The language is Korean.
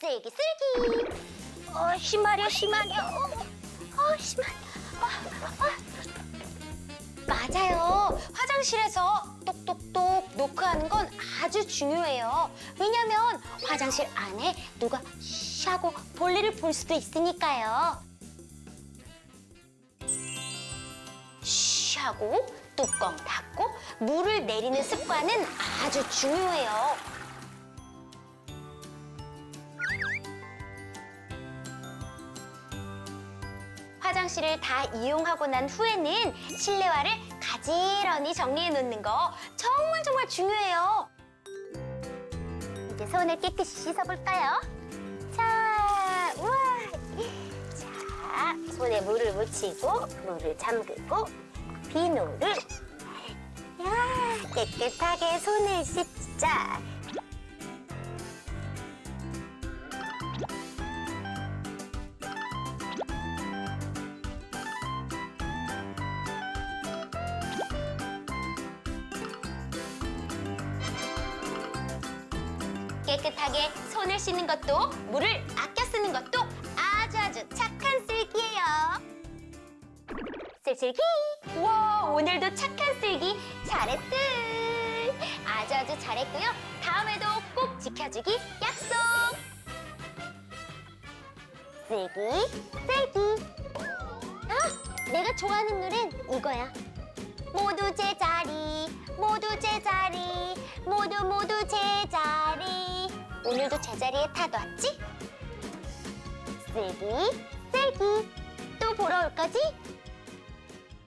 쓸기 쓸기. 어 심하려 심하려. 어 심하. 아, 아. 맞아요. 화장실에서 똑똑똑 노크하는 건 아주 중요해요. 왜냐면 화장실 안에 누가 쉬하고 볼일을 볼 수도 있으니까요. 쉬하고 뚜껑 닫고 물을 내리는 습관은 아주 중요해요. 화장실을 다 이용하고 난 후에는 실내화를 가지런히 정리해 놓는 거 정말 정말 중요해요. 이제 손을 깨끗이 씻어볼까요? 자, 우와. 자, 손에 물을 묻히고 물을 잠그고 비누를 야, 깨끗하게 손을 씻자. 깨끗하게 손을 씻는 것도 물을 아껴 쓰는 것도 아주 아주 착한 쓸기예요. 쓸쓸기. 와 오늘도 착한 쓸기 잘했듯. 아주 아주 잘했고요. 다음에도 꼭 지켜주기 약속. 쓸기 쓸기. 아 내가 좋아하는 노래는 이거야. 모두 제 오늘도 제자리에 타도왔지? 쓸기 쓸기 또 보러 올 거지?